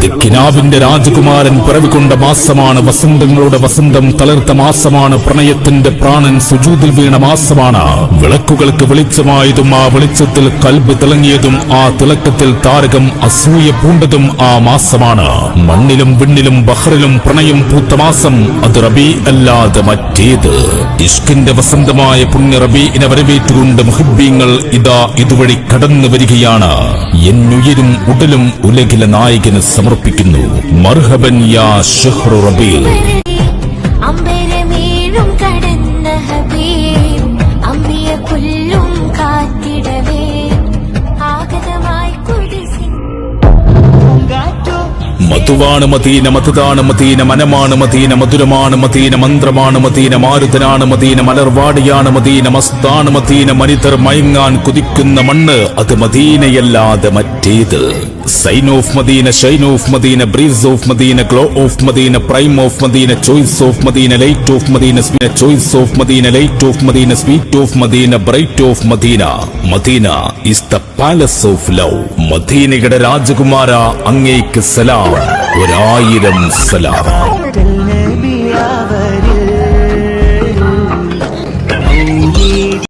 അത് കിനാവിന്റെ രാജകുമാരൻ പിറവികൊണ്ട മാസമാണ് വസന്തങ്ങളുടെ വസന്തം തളർത്ത മാസമാണ് പ്രണയത്തിന്റെ പ്രാണൻ സുജൂതിൽ വീണ മാസമാണ്. വിളക്കുകൾക്ക് വെളിച്ചമായതും ആ വെളിച്ചത്തിൽ കൽബ് തിളങ്ങിയതും ആ തിളക്കത്തിൽ താരകം അസൂയ പൂണ്ടതും ആ മാസമാണ്. മണ്ണിലും വിണ്ണിലും ബഹ്റിലും പ്രണയം പൂത്ത മാസം അത് റബി അല്ലാതെ മറ്റേത്. ഇഷ്കിന്റെ വസന്തമായ പുണ്യ റബീഇനെ വരവേറ്റുകൊണ്ട് മുഹിബീങ്ങൾ ഇതാ ഇതുവഴി കടന്നു വരികയാണ് എന്നുയരും ഉടലും ഉലകിലെ നായകന് സമർപ്പിക്കുന്നു. മർഹബൻ യാ ഷെഹ്റു റബീ മധുവാണ് മദീന മധുതാണ് മദീന മനമാണ് മദീന മധുരമാണ് മദീന മന്ത്രമാണ് മദീന മാരുതനാണ് മദീന മലർവാടിയാണ് മദീന മസ്താണ് മദീന മനിതർ മയങ്ങാൻ കുതിക്കുന്ന മണ്ണ് അത് മദീനയല്ലാതെ മറ്റേത്. Sign of Medina shine of Medina breeze of Medina glow of Medina prime of Medina choice of Medina light of Medina choice of Medina light of Medina sweet of Medina bright of Medina Medina is the palace of love മദീനയുടെ രാജകുമാര അങ്ങേക്ക് സലാം ഒരായിരം സലാം